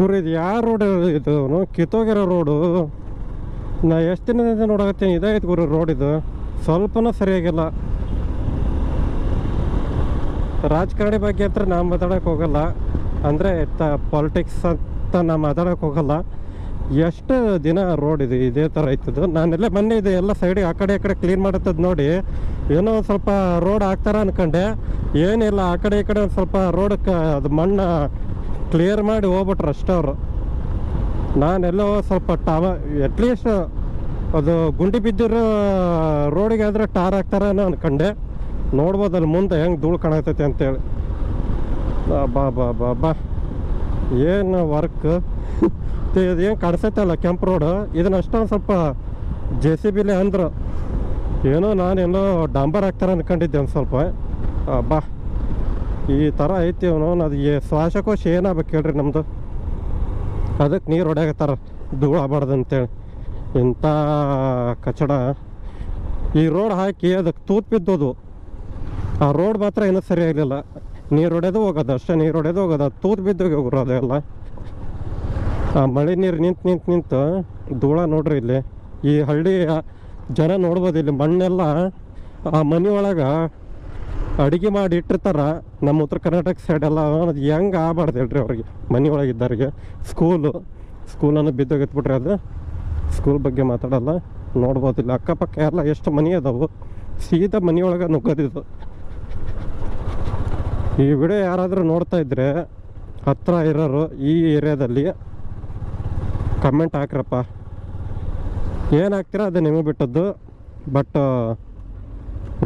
ಗುರು ಇದು ಯಾವ ರೋಡ್ ಇದು? ಕಿತ್ತೋಗಿರೋ ರೋಡು. ನಾ ಎಷ್ಟು ದಿನದಿಂದ ನೋಡಕತ್ತೀನಿ ಇದಾಯ್ತು ಗುರು ರೋಡ್ ಇದು. ಸ್ವಲ್ಪನೂ ಸರಿಯಾಗಿಲ್ಲ. ರಾಜಕಾರಣಿ ಬಗ್ಗೆ ಹತ್ರ ನಾ ಮಾತಾಡೋಕೆ ಹೋಗಲ್ಲ. ಅಂದರೆ ಪಾಲಿಟಿಕ್ಸ್ ಅಂತ ನಾ ಮಾತಾಡೋಕೆ ಹೋಗಲ್ಲ. ಎಷ್ಟು ದಿನ ರೋಡ್ ಇದೆ, ಇದೇ ಥರ ಇತ್ತದು ನಾನೆಲ್ಲ ಮೊನ್ನೆ ಇದೆ ಎಲ್ಲ ಸೈಡಿಗೆ ಆ ಕಡೆ, ಈ ಕಡೆ ಕ್ಲೀನ್ ಮಾಡುತ್ತದ ನೋಡಿ. ಏನೋ ಒಂದು ಸ್ವಲ್ಪ ರೋಡ್ ಹಾಕ್ತಾರ ಅನ್ಕೊಂಡೆ. ಏನಿಲ್ಲ, ಆ ಕಡೆ, ಈ ಕಡೆ ಒಂದು ಸ್ವಲ್ಪ ರೋಡಕ್ಕೆ ಅದು ಮಣ್ಣು ಕ್ಲಿಯರ್ ಮಾಡಿ ಹೋಗ್ಬಿಟ್ರು ಅಷ್ಟೇ ಅವರು. ನಾನೆಲ್ಲೋ ಸ್ವಲ್ಪ ಟಾವ ಅಟ್ಲೀಸ್ಟ್ ಅದು ಗುಂಡಿ ಬಿದ್ದಿರೋ ರೋಡಿಗೆ ಆದ್ರೆ ಟಾರ್ ಹಾಕ್ತಾರೇನೋ ಅನ್ಕೊಂಡೆ. ನೋಡ್ಬೋದು ಅಲ್ಲಿ ಮುಂದೆ ಹೆಂಗೆ ಧೂಳು ಕಾಣತೈತೆ ಅಂತೇಳಿ. ಬಾ ಬಾ ಬಾ ಬಾ. ಏನು ವರ್ಕ್ ಇದು ಏನು ಕಾಣಿಸೈತಲ್ಲ ಕೆಂಪು ರೋಡು ಇದನ್ನ ಅಷ್ಟೊಂದು ಸ್ವಲ್ಪ ಜೆ ಸಿ ಬಿಲಿ ಅಂದರು. ಏನೋ ನಾನೇನೋ ಡಾಂಬರ್ ಹಾಕ್ತಾರೆ ಅನ್ಕೊಂಡಿದ್ದೆ ಒಂದು ಸ್ವಲ್ಪ. ಬಾ. ಈ ಥರ ಐತಿ ಅವನು. ಅದು ಶ್ವಾಸಕೋಶ ಏನಾಗ್ಬೇಕು ಹೇಳ್ರಿ ನಮ್ಮದು ಅದಕ್ಕೆ ನೀರು ಹೊಡ್ಯಾಕತ್ತಾರ. ಧೂಳು ಆಗ್ಬಾರ್ದು ಅಂತೇಳಿ ಇಂಥ ಕಚಡ. ಈ ರೋಡ್ ಹಾಕಿ ಅದಕ್ಕೆ ತೂತ್ ಬಿದ್ದೋದು. ಆ ರೋಡ್ ಮಾತ್ರ ಏನು ಸರಿ ಆಗಲಿಲ್ಲ. ನೀರು ಹೊಡೆದು ಹೋಗೋದು, ಅಷ್ಟೇ ನೀರು ಹೊಡೆದು ಹೋಗೋದು. ತೂತ್ ಬಿದ್ದೋಗಿ ಹೋಗ್ರು ಅದೆಲ್ಲ. ಆ ಮಳೆ ನೀರು ನಿಂತು ನಿಂತು ನಿಂತು ಧೂಳ ನೋಡ್ರಿ ಇಲ್ಲಿ. ಈ ಹಳ್ಳಿ ಜನ ನೋಡ್ಬೋದು ಇಲ್ಲಿ ಮಣ್ಣೆಲ್ಲ. ಆ ಮನೆ ಒಳಗೆ ಅಡುಗೆ ಮಾಡಿ ಇಟ್ಟಿರ್ತಾರ. ನಮ್ಮ ಉತ್ತರ ಕರ್ನಾಟಕ ಸೈಡ್ ಎಲ್ಲ ಅದು ಹೆಂಗೆ ಆಗಬಾರ್ದು ಹೇಳ್ರಿ ಅವ್ರಿಗೆ. ಮನೆ ಒಳಗೆ ಇದ್ದವ್ರಿಗೆ ಸ್ಕೂಲು ಸ್ಕೂಲನ್ನು ಬಿದ್ದೋಗಿತ್ಬಿಟ್ರೆ ಅದು ಸ್ಕೂಲ್ ಬಗ್ಗೆ ಮಾತಾಡಲ್ಲ. ನೋಡ್ಬೋದು ಅಕ್ಕಪಕ್ಕ ಎಲ್ಲ ಎಷ್ಟು ಮನೆ ಅದಾವು. ಸೀದಾ ಮನೆಯೊಳಗೆ ನುಗ್ಗೋದಿದ್ದು. ಈ ವಿಡಿಯೋ ಯಾರಾದರೂ ನೋಡ್ತಾ ಇದ್ರೆ ಹತ್ರ ಇರೋರು ಈ ಏರಿಯಾದಲ್ಲಿ ಕಮೆಂಟ್ ಹಾಕ್ರಪ್ಪ. ಏನಾಗ್ತೀರ ಅದು ನಿಮಗೆ ಬಿಟ್ಟದ್ದು. ಬಟ್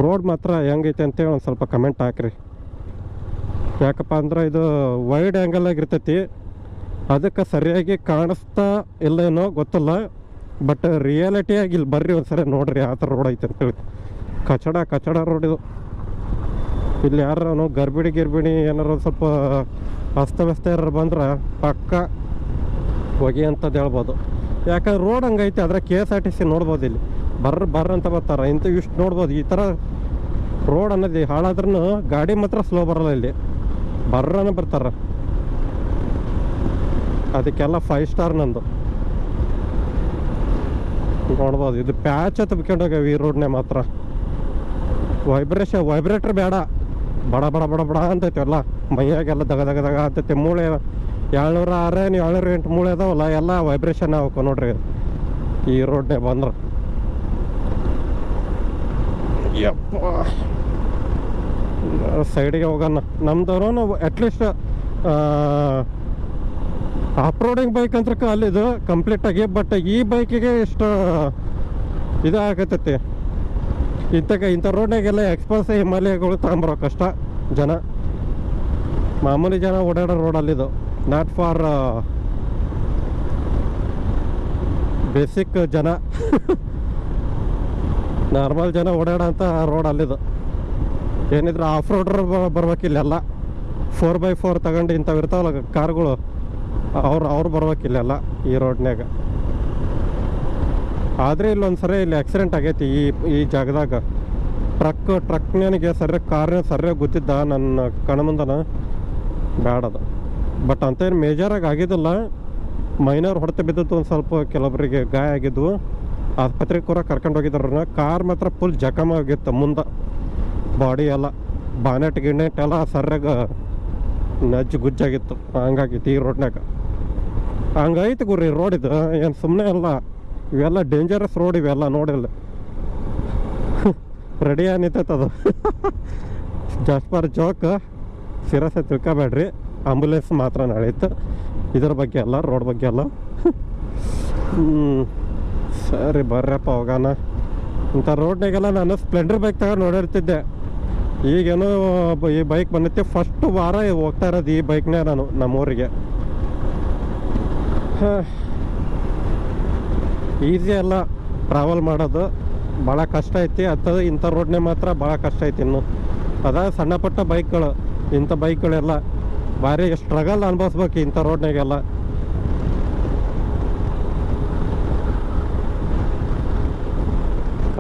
ರೋಡ್ ಮಾತ್ರ ಹೆಂಗೈತೆ ಅಂತೇಳಿ ಒಂದು ಸ್ವಲ್ಪ ಕಮೆಂಟ್ ಹಾಕ್ರಿ. ಯಾಕಪ್ಪ ಅಂದ್ರೆ ಇದು ವೈಡ್ ಆ್ಯಂಗಲ್ ಆಗಿರ್ತೈತಿ ಅದಕ್ಕೆ ಸರಿಯಾಗಿ ಕಾಣಿಸ್ತಾ ಇಲ್ಲೇನೋ ಗೊತ್ತಲ್ಲ. ಬಟ್ ರಿಯಾಲಿಟಿಯಾಗಿ ಇಲ್ಲಿ ಬರ್ರಿ ಒಂದ್ಸರಿ ನೋಡ್ರಿ ಆ ಥರ ರೋಡ್ ಐತೆ ಅಂತೇಳಿ. ಕಚಡ ಕಚಡ ರೋಡ್ ಇದು. ಇಲ್ಲಿ ಯಾರು ಗರ್ಭಿಣಿ ಗಿರ್ಬಿಣಿ ಏನಾರು ಸ್ವಲ್ಪ ಅಸ್ತವ್ಯಸ್ತ ಯಾರು ಬಂದ್ರೆ ಪಕ್ಕ ಹೊಗೆ ಅಂತದ್ದು ಹೇಳ್ಬೋದು. ಯಾಕಂದ್ರೆ ರೋಡ್ ಹಂಗೈತೆ ಅದ್ರ K S R T C ನೋಡ್ಬೋದು ಇಲ್ಲಿ. ಬರ್ರ ಬರ್ರ ಅಂತ ಬರ್ತಾರೆ. ಇಂತ ಇಷ್ಟು ನೋಡ್ಬೋದು. ಈ ಥರ ರೋಡ್ ಅನ್ನೋದು ಹಾಳಾದ್ರೂ ಗಾಡಿ ಮಾತ್ರ ಸ್ಲೋ ಬರಲ್ಲ ಇಲ್ಲಿ. ಬರ್ರನ ಬರ್ತಾರ. ಅದಕ್ಕೆಲ್ಲ ಫೈವ್ ಸ್ಟಾರ್ ನಂದು. ನೋಡ್ಬೋದು. ಇದು ಪ್ಯಾಚ್ ಹತ್ಬಿಕೊಂಡು ಹೋಗ್ಯಾವ ಈ ರೋಡ್ನೇ ಮಾತ್ರ. ವೈಬ್ರೇಷನ್ ವೈಬ್ರೇಟರ್ ಬೇಡ. ಬಡ ಬಡ ಬಡ ಬಡ ಅಂತೈತಿ ಎಲ್ಲ. ಮೈಯಾಗೆಲ್ಲ ದಗ ದಗ ದಗ ಅಂತೈತಿ. ಮೂಳೆ ಏಳ್ನೂರ ಆರೇನು ಏಳ್ನೂರ ಎಂಟು ಮೂಳೆ ಅದಾವಲ್ಲ, ಎಲ್ಲ ವೈಬ್ರೇಷನ್ ಆಗ್ಬೇಕು ನೋಡ್ರಿ. ಈ ರೋಡ್ನೇ ಬಂದ್ರೆ. ಯಪ್ಪ ಸೈಡಿಗೆ ಹೋಗೋಣ. ನಮ್ದವ್ರು at least off roading bike ಅಂತ ಅಲ್ಲಿದು ಕಂಪ್ಲೀಟ್ ಆಗಿ ಬಟ್ ಈ ಬೈಕಿಗೆ ಇಷ್ಟು ಇದು ಆಗತೈತಿ. ಇಂಥ ಇಂಥ ರೋಡ್ನಾಗೆಲ್ಲ ಎಕ್ಸ್ಪ್ರೆಸ್ ಹಿಮಾಲಯಗಳು ತಗೊಂಬರೋ ಕಷ್ಟ ಜನ. ಮಾಮೂಲಿ ಜನ ಓಡಾಡೋ ರೋಡ್ ಅಲ್ಲಿದು ನಾಟ್ ಫಾರ್ ಬೇಸಿಕ್ ಜನ. ನಾರ್ಮಲ್ ಜನ ಓಡಾಡೋಂಥ ರೋಡ್ ಅಲ್ಲಿದು. ಏನಿದ್ರೆ ಆಫ್ ರೋಡ್ರ್ ಬರ್ಬೇಕಿಲ್ಲೆಲ್ಲ ಫೋರ್ ಬೈ ಫೋರ್ ತಗೊಂಡು ಇಂಥವು ಇರ್ತಾವಲ್ಲ ಕಾರ್ಗಳು. ಅವ್ರು ಅವ್ರು ಬರ್ಬೇಕಿಲ್ಲೆಲ್ಲ ಈ ರೋಡ್ನ್ಯಾಗ ಆದರೆ ಇಲ್ಲೊಂದು ಸರಿ ಇಲ್ಲಿ ಆಕ್ಸಿಡೆಂಟ್ ಆಗೈತಿ ಈ ಈ ಜಾಗದಾಗ. ಟ್ರಕ್ ಟ್ರಕ್ನಿಗೆ ಸರಿಯಾಗಿ ಕಾರ್ನ ಸರಿಯಾಗಿ ಗೊತ್ತಿದ್ದ ನನ್ನ ಕಣ ಮುಂದನ. ಬ್ಯಾಡದ ಬಟ್ ಅಂತೇನು ಮೇಜರಾಗಿ ಆಗಿದ್ದಿಲ್ಲ ಮೈನರ್ ಹೊಡೆತ ಬಿದ್ದದ್ದು ಒಂದು ಸ್ವಲ್ಪ ಕೆಲವೊಬ್ಬರಿಗೆ ಗಾಯ ಆಗಿದ್ವು. ಆಸ್ಪತ್ರೆಗೆ ಕೂಡ ಕರ್ಕೊಂಡು ಹೋಗಿದ್ರು ಕಾರ್ ಮಾತ್ರ ಫುಲ್ ಜಖಮ್ ಆಗಿತ್ತು ಮುಂದೆ. ಬಾಡಿ ಎಲ್ಲ ಬಾನೆಟ್ ಗಿನೆಟ್ ಎಲ್ಲ ಸರ್ಯಾಗ ನಜ್ಜು ಗುಜ್ಜಾಗಿತ್ತು. ಹಂಗಾಗಿತ್ತು ಈ ರೋಡ್ನಾಗ ಹಂಗೈತೆ ಗುರಿ ರೋಡ್ ಇದು. ಏನು ಸುಮ್ಮನೆ ಅಲ್ಲ. ಇವೆಲ್ಲ ಡೇಂಜರಸ್ ರೋಡ್ ಇವೆಲ್ಲ ನೋಡಿಲ್ಲ. ರೆಡಿ ಅದು. ಜಸ್ಟ್ ಫಾರ್ ಜೋಕ್ ಸಿರಸ ತಿಳ್ಕೊಬೇಡ್ರಿ. ಆಂಬುಲೆನ್ಸ್ ಮಾತ್ರ ನಡೀತು ಇದ್ರ ಬಗ್ಗೆ ಅಲ್ಲ ರೋಡ್ ಬಗ್ಗೆ ಹ್ಮ್. ಸರಿ ಬರ್ರಪ್ಪ, ಹೋಗೋಣ. ಇಂಥ ರೋಡ್ನಾಗೆಲ್ಲ ನಾನು ಸ್ಪ್ಲೆಂಡರ್ ಬೈಕ್ ತಗೊಂಡು ನೋಡಿರ್ತಿದ್ದೆ. ಈಗೇನೋ ಈ ಬೈಕ್ ಬಂದೈತಿ ಫಸ್ಟ್ ವಾರ ಹೋಗ್ತಾ ಇರೋದು ಈ ಬೈಕ್ನೇ ನಾನು, ನಮ್ಮೂರಿಗೆ. ಈಸಿ ಅಲ್ಲ ಟ್ರಾವೆಲ್ ಮಾಡೋದು. ಭಾಳ ಕಷ್ಟ ಐತಿ. ಅದು ಇಂಥ ರೋಡ್ನೇ ಮಾತ್ರ ಭಾಳ ಕಷ್ಟ ಐತಿ ಇನ್ನು. ಅದ ಸಣ್ಣ ಪುಟ್ಟ ಬೈಕ್ಗಳು ಇಂಥ ಬೈಕ್ಗಳೆಲ್ಲ ಭಾರಿ ಸ್ಟ್ರಗಲ್ ಅನ್ಭವಿಸ್ಬೇಕು ಇಂಥ ರೋಡ್ನಾಗೆಲ್ಲ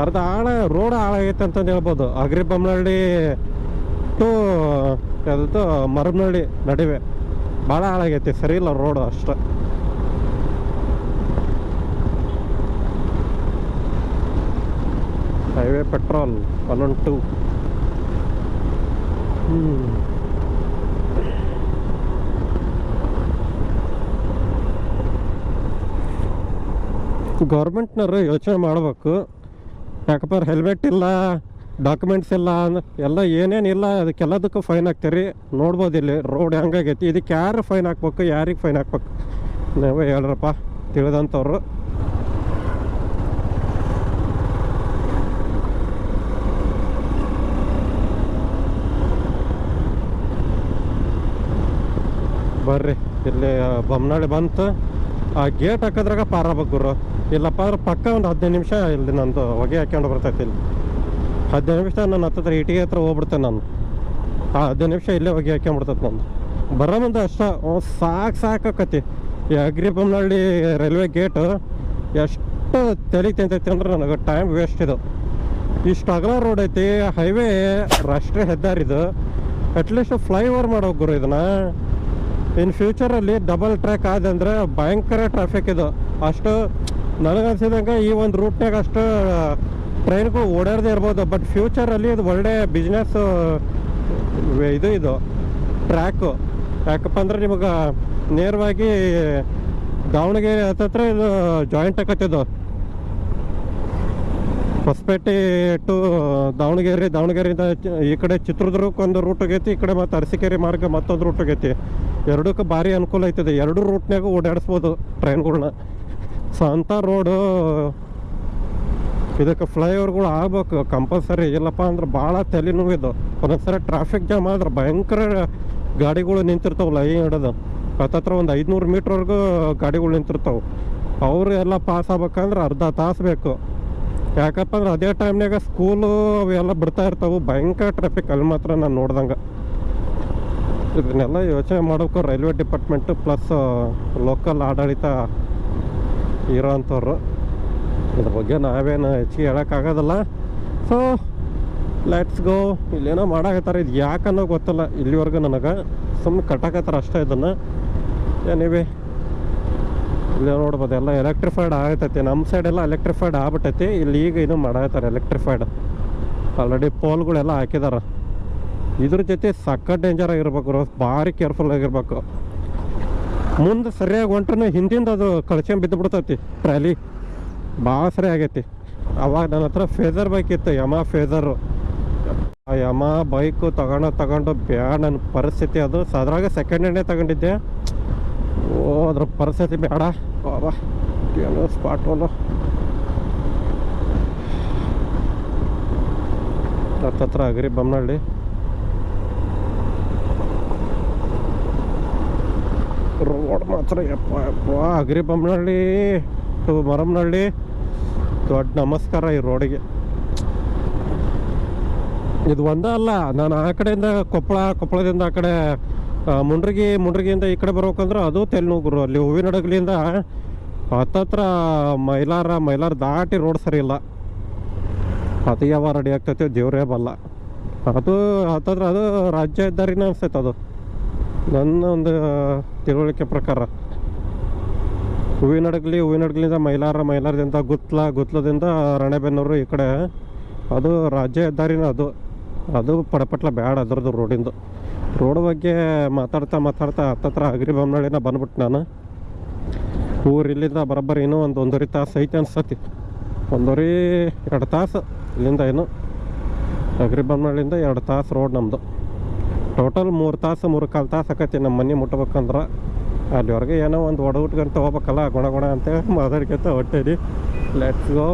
ಅರ್ಧ ಹಾಳ ರೋಡ್ ಹಾಳಾಗೈತೆ ಅಂತಂದು ಹೇಳ್ಬೋದು. ಅಗ್ರಿ ಬೊಮ್ಮನಹಳ್ಳಿ ಟು ಯಾವ್ದು ಮರಮನಹಳ್ಳಿ ನಡುವೆ. ಭಾಳ ಹಾಳಾಗೈತಿ ಸರಿ ಇಲ್ಲ ರೋಡು ಅಷ್ಟೇ. Highway petrol one one two ಗೌರ್ಮೆಂಟ್ನವರು ಯೋಚನೆ ಮಾಡಬೇಕು. ಯಾಕಪ್ಪ ಹೆಲ್ಮೆಟ್ ಇಲ್ಲ ಡಾಕ್ಯುಮೆಂಟ್ಸ್ ಇಲ್ಲ, ಎಲ್ಲ ಏನೇನಿಲ್ಲ ಅದಕ್ಕೆಲ್ಲದಕ್ಕೂ ಫೈನ್ ಹಾಕ್ತೀರಿ ನೋಡ್ಬೋದು ಇಲ್ಲಿ ರೋಡ್ ಹೆಂಗಾಗೈತಿ ಇದಕ್ಕೆ ಯಾರು ಫೈನ್ ಹಾಕ್ಬೇಕು, ಯಾರಿಗೆ ಫೈನ್ ಹಾಕ್ಬೇಕು? ನೀವು ಹೇಳ್ರಪ್ಪ ತಿಳಿದಂಥವ್ರು ಬರ್ರಿ, ಇಲ್ಲಿ ಬೊಮ್ಮನಹಳ್ಳಿ ಬಂತು. ಆ ಗೇಟ್ ಹಾಕಿದ್ರಾಗ ಗುರು. ಇಲ್ಲಪ್ಪ ಅಂದ್ರೆ ಪಕ್ಕ ಒಂದು ಹದಿನೈದು ನಿಮಿಷ ಇಲ್ಲಿ ನಂದು ಹೊಗೆ ಹಾಕ್ಕೊಂಡು ಬರ್ತೈತಿ ಇಲ್ಲಿ. ಹದಿನೈದು ನಿಮಿಷ ನಾನು ಹತ್ತತ್ರ ಇಟಿಗೆ ಹತ್ರ ಹೋಗ್ಬಿಡ್ತೇನೆ ನಾನು. ಆ ಹದಿನೈದು ನಿಮಿಷ ಇಲ್ಲೇ ಹೊಗೆ ಹಾಕ್ಕೊಂಡ್ಬಿಡ್ತೈತೆ ನಂದು. ಬರೋ ಮುಂದೆ ಅಷ್ಟ ಸಾಕು ಸಾಕಾಕತಿ ಈ ಅಗ್ರಿ ಬೊಮ್ಮನಹಳ್ಳಿ ರೈಲ್ವೆ ಗೇಟು ಎಷ್ಟು ತಲೆ ತಿಂತೈತಿ ಅಂದ್ರೆ ನನಗೆ ಟೈಮ್ ವೇಸ್ಟ್ ಇದು. ಇಷ್ಟು ಅಗಲ ರೋಡ್ ಐತಿ ಹೈವೇ ರಾಷ್ಟ್ರೀಯ ಹೆದ್ದಾರಿ ಇದು ಅಟ್ಲೀಸ್ಟ್ ಫ್ಲೈಓವರ್ ಮಾಡೋ ಗುರು ಇದನ್ನ. ಇನ್ ಫ್ಯೂಚರಲ್ಲಿ ಡಬಲ್ ಟ್ರ್ಯಾಕ್ ಆದಂದ್ರೆ ಭಯಂಕರ ಟ್ರಾಫಿಕ್ ಇದು. ಅಷ್ಟು ನನಗನ್ಸಿದಂಗೆ ಈ ಒಂದು ರೂಟ್ನಾಗ ಅಷ್ಟು ಟ್ರೈನ್ಗಳು ಓಡಾಡದೇ ಇರ್ಬೋದು. ಬಟ್ ಫ್ಯೂಚರಲ್ಲಿ ಇದು ಒಳ್ಳೆ ಬಿಸ್ನೆಸ್ ಇದು ಇದು ಟ್ರ್ಯಾಕು ಯಾಕಪ್ಪ ಅಂದ್ರೆ ನಿಮಗೆ ನೇರವಾಗಿ ದಾವಣಗೆರೆ ಹತ್ತತ್ರ ಇದು ಜಾಯಿಂಟ್ ಆಕತ್ತಿದ್ದು ಹೊಸಪೇಟೆ ಟು ದಾವಣಗೆರೆ, ದಾವಣಗೆರೆಯಿಂದ ಈ ಕಡೆ ಚಿತ್ರದುರ್ಗಕ್ಕೆ ಒಂದು ರೂಟ್ ಆಗೈತಿ ಈ ಕಡೆ ಮತ್ತು ಅರಸಿಕೇರಿ ಮಾರ್ಗ ಮತ್ತೊಂದು ರೂಟ್ ಆಗೈತಿ ಎರಡಕ್ಕೆ ಭಾರಿ ಅನುಕೂಲ ಐತದೆ ಎರಡು ರೂಟ್ನಾಗ ಓಡಾಡಿಸ್ಬೋದು ಟ್ರೈನ್ಗಳನ್ನ ಸೊ ಅಂಥ ರೋಡು ಇದಕ್ಕೆ ಫ್ಲೈಓವರ್ಗಳು ಆಗ್ಬೇಕು. ಕಂಪಲ್ಸರಿ ಇಲ್ಲಪ್ಪ ಅಂದ್ರೆ ಭಾಳ ತಲೆನೋವು ಇದು. ಒಂದೊಂದ್ಸರಿ ಟ್ರಾಫಿಕ್ ಜಾಮ್ ಆದ್ರೆ ಭಯಂಕರ ಗಾಡಿಗಳು ನಿಂತಿರ್ತಾವೆ ಲೈನ್ ಹಿಡಿದು. ಹತ್ತತ್ರ ಒಂದು ಐದುನೂರು ಮೀಟ್ರ್ವರೆಗೂ ಗಾಡಿಗಳು ನಿಂತಿರ್ತಾವೆ. ಅವರು ಎಲ್ಲ ಪಾಸ್ ಆಗ್ಬೇಕಂದ್ರೆ ಅರ್ಧ ತಾಸು ಬೇಕು. ಯಾಕಪ್ಪ ಅಂದ್ರೆ ಅದೇ ಟೈಮ್ನಾಗ ಸ್ಕೂಲು ಅವೆಲ್ಲ ಬಿಡ್ತಾ ಇರ್ತಾವೆ. ಭಯಂಕರ ಟ್ರಾಫಿಕ್ ಅಲ್ಲಿ ಮಾತ್ರ ನಾನು ನೋಡ್ದಂಗೆ. ಇದನ್ನೆಲ್ಲ ಯೋಚನೆ ಮಾಡಬೇಕು ರೈಲ್ವೆ ಡಿಪಾರ್ಟ್ಮೆಂಟು ಪ್ಲಸ್ ಲೋಕಲ್ ಆಡಳಿತ ಇರೋ ಅಂಥವ್ರು ಇದ್ರ ಬಗ್ಗೆ ನಾವೇನು ಹೆಚ್ಚಿಗೆ ಹೇಳೋಕ್ಕಾಗೋದಲ್ಲ ಸೊ ಲೆಟ್ಸ್ ಗೋ ಇಲ್ಲೇನೋ ಮಾಡಾಕತ್ತಾರೆ. ಇದು ಯಾಕನ್ನೋ ಗೊತ್ತಲ್ಲ ಇಲ್ಲಿವರೆಗೂ ನನಗೆ. ಸುಮ್ಮನೆ ಕಟ್ಟಾಕತ್ತಾರ ಅಷ್ಟೇ ಇದನ್ನು. ಏನಿವೆ ಇಲ್ಲಿ ನೋಡ್ಬೋದು, ಎಲ್ಲ ಎಲೆಕ್ಟ್ರಿಫೈಡ್ ಆಗತೈತಿ. ನಮ್ಮ ಸೈಡ್ ಎಲ್ಲ ಎಲೆಕ್ಟ್ರಿಫೈಡ್ ಆಗ್ಬಿಟ್ಟೈತಿ. ಇಲ್ಲಿ ಈಗ ಇದು ಮಾಡಾಕತ್ತಾರೆ ಎಲೆಕ್ಟ್ರಿಫೈಡ್ ಆಲ್ರೆಡಿ ಪೋಲ್ಗಳೆಲ್ಲ ಹಾಕಿದಾರ. ಇದ್ರ ಜೊತೆ ಸಕ್ಕ ಡೇಂಜರ್ ಆಗಿರ್ಬೇಕು ರೋಸ್ ಭಾರಿ ಕೇರ್ಫುಲ್ ಆಗಿರ್ಬೇಕು. ಮುಂದೆ ಸರಿಯಾಗಿ ಹೊಂಟ್ರೂ ಹಿಂದಿಂದ ಅದು ಕಳ್ಸ್ಕೊಂಡ್ ಬಿದ್ದು ಬಿಡ್ತೈತಿ ಟ್ರಾಲಿ. ಭಾಳ ಸರಿ ಆಗೈತಿ ಅವಾಗ ನನ್ನ ಹತ್ರ ಫೇದರ್ ಬೈಕ್ ಇತ್ತು ಯಮ ಫೇದರು ಆ ಯಮ ಬೈಕು ತಗೊಂಡು ತಗೊಂಡು, ಬ್ಯಾಡ ನನ್ನ ಪರಿಸ್ಥಿತಿ ಅದು. ಸದ್ರಾಗ ಸೆಕೆಂಡ್ ಹ್ಯಾಂಡೇ ತಗೊಂಡಿದ್ದೆ. ಓ ಅದ್ರ ಪರಿಸ್ಥಿತಿ ಬೇಡ. ಬಾಬಾ ಏನು ಸ್ಪಾಟ್ ಒಂದು ಹತ್ತತ್ರ ಅಗ್ರಿ ಬೊಮ್ಮನಹಳ್ಳಿ ರೋಡ್ ಮಾತ್ರ ಯಪ್ಪ ಯಪ್ಪ. ಅಗ್ರಿ ಬೊಮ್ಮನಹಳ್ಳಿ ಟು ಮರಮ್ನಹಳ್ಳಿ ದೊಡ್ಡ ನಮಸ್ಕಾರ ಈ ರೋಡಿಗೆ. ಇದು ಒಂದೇ ಅಲ್ಲ, ನಾನು ಆ ಕಡೆಯಿಂದ ಕೊಪ್ಪಳ, ಕೊಪ್ಪಳದಿಂದ ಆ ಕಡೆ ಮುಂಡ್ರಿಗಿ, ಮುಂಡ್ರಗಿಯಿಂದ ಈ ಕಡೆ ಬರ್ಬೇಕಂದ್ರೆ ಅದು ತೆಲ್ನೂಗುರು. ಅಲ್ಲಿ ಹೂವಿನ ಹಡಗಲಿಂದ ಹತ್ತತ್ರ ಮೈಲಾರ ಮೈಲಾರ ದಾಟಿ ರೋಡ್ ಸರಿ ಇಲ್ಲ. ಅದು ಯಾವ ರೆಡಿ ಆಗ್ತೈತಿ ದೇವ್ರೇ ಬಲ್ಲ. ಅದು ಹತ್ತತ್ರ ಅದು ರಾಜ್ಯ ಹೆದ್ದಾರಿನ ಅನ್ಸೈತೆ ಅದು. ನನ್ನ ಒಂದು ತಿಳುವಳಿಕೆ ಪ್ರಕಾರ. ಹೂವಿನ ಹಡಗಲಿ, ಹೂವಿನ ಹಡಗಲಿಂದ ಮೈಲಾರ, ಮೈಲಾರದಿಂದ ಗುತ್ಲ, ಗುತ್ಲದಿಂದ ರಾಣೆಬೆನ್ನೂರು ಈ ಕಡೆ. ಅದು ರಾಜ್ಯ ಹೆದ್ದಾರಿನ ಅದು. ಅದು ಪಡಪಟ್ಲ ಬ್ಯಾಡ ಅದ್ರದ್ದು ರೋಡಿಂದು. ರೋಡ್ ಬಗ್ಗೆ ಮಾತಾಡ್ತಾ ಮಾತಾಡ್ತಾ ಹತ್ತತ್ರ ಅಗ್ರಿ ಬೊಮ್ಮನಹಳ್ಳಿನ ಬಂದ್ಬಿಟ್ಟು ನಾನು. ಊರು ಇಲ್ಲಿಂದ ಬರೋಬ್ಬರಿ ಇನ್ನೂ ಒಂದು ಒಂದೂವರೆ ತಾಸು ಐತೆ ಅನ್ಸತಿ ಒಂದೂವರೆ ಎರಡು ತಾಸು ಇಲ್ಲಿಂದ ಏನು. ಅಗ್ರಿ ಎರಡು ತಾಸು ರೋಡ್ ನಮ್ಮದು ಟೋಟಲ್ ಮೂರು ತಾಸು, ಮೂರು ಕಾಲು ತಾಸು ಆಕೈತಿ ನಮ್ಮ ಮನೆ ಮುಟ್ಬೇಕಂದ್ರೆ. ಅಲ್ಲಿವರೆಗೆ ಏನೋ ಒಂದು ಒಡ ಉಟ್ಕೊಂತ ಹೋಗ್ಬೇಕಲ್ಲ, ಗುಣ ಗುಣ ಅಂತೇಳಿ ಮಾತಾಡ್ಕೊಂತ ಹೊಟ್ಟೆ ಲೆಟ್ಸ್ ಗೋ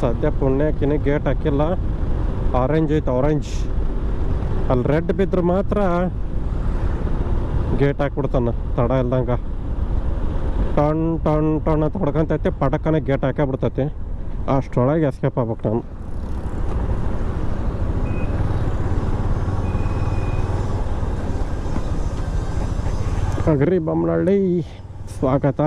ಸದ್ಯ ಪುಣ್ಯಕ್ಕಿನ ಗೇಟ್ ಹಾಕಿಲ್ಲ. ಆರೆಂಜ್ ಐತೆ ಆರೆಂಜ್ ಅಲ್ಲಿ ರೆಡ್ ಬಿದ್ರೆ ಮಾತ್ರ ಗೇಟ್ ಹಾಕ್ಬಿಡ್ತಾನ, ತಡ ಇಲ್ದಂಗೆ. ಟಣ್ ಟಣ್ ಟಣ್ ಅಂತ ಹೊಡ್ಕೊಂತೈತಿ ಪಟಕ್ಕನೆ ಗೇಟ್ ಹಾಕೇ ಬಿಡ್ತೈತಿ ಅಷ್ಟರೊಳಗೆ ಎಸ್ಕೇಪ್ ಆಗ್ಬೇಕು ನಾನು. ಅಗ್ರಿ ಬೊಮ್ಮನಹಳ್ಳಿ, ಸ್ವಾಗತ.